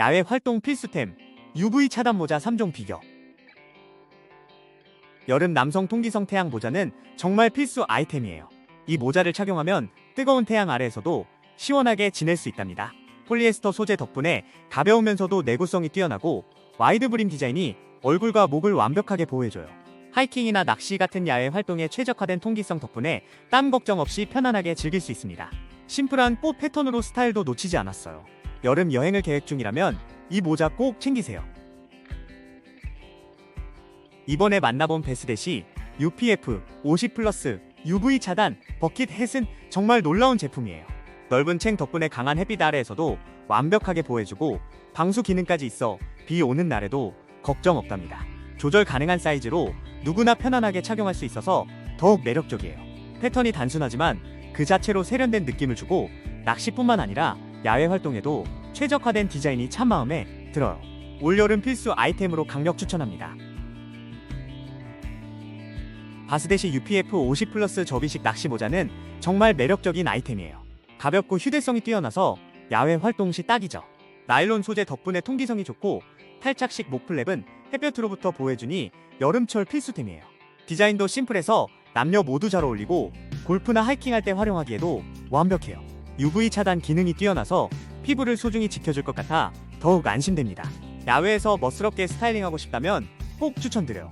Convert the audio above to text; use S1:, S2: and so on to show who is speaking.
S1: 야외 활동 필수템 UV 차단 모자 3종 비교 여름 남성 통기성 태양 모자는 정말 필수 아이템이에요. 이 모자를 착용하면 뜨거운 태양 아래에서도 시원하게 지낼 수 있답니다. 폴리에스터 소재 덕분에 가벼우면서도 내구성이 뛰어나고 와이드 브림 디자인이 얼굴과 목을 완벽하게 보호해줘요. 하이킹이나 낚시 같은 야외 활동에 최적화된 통기성 덕분에 땀 걱정 없이 편안하게 즐길 수 있습니다. 심플한 꽃 패턴으로 스타일도 놓치지 않았어요. 여름 여행을 계획 중이라면 이 모자 꼭 챙기세요. 이번에 만나본 베스댓이 UPF 50 플러스 UV 차단 버킷 햇은 정말 놀라운 제품이에요. 넓은 챙 덕분에 강한 햇빛 아래에서도 완벽하게 보호해주고 방수 기능까지 있어 비 오는 날에도 걱정 없답니다. 조절 가능한 사이즈로 누구나 편안하게 착용할 수 있어서 더욱 매력적이에요. 패턴이 단순하지만 그 자체로 세련된 느낌을 주고 낚시뿐만 아니라 야외 활동에도 최적화된 디자인이 참 마음에 들어요. 올여름 필수 아이템으로 강력 추천합니다. 바스데시 UPF 50 플러스 접이식 낚시 모자는 정말 매력적인 아이템이에요. 가볍고 휴대성이 뛰어나서 야외 활동 시 딱이죠. 나일론 소재 덕분에 통기성이 좋고 탈착식 목플랩은 햇볕으로부터 보호해주니 여름철 필수템이에요. 디자인도 심플해서 남녀 모두 잘 어울리고 골프나 하이킹할 때 활용하기에도 완벽해요. UV 차단 기능이 뛰어나서 피부를 소중히 지켜줄 것 같아 더욱 안심됩니다. 야외에서 멋스럽게 스타일링하고 싶다면 꼭 추천드려요.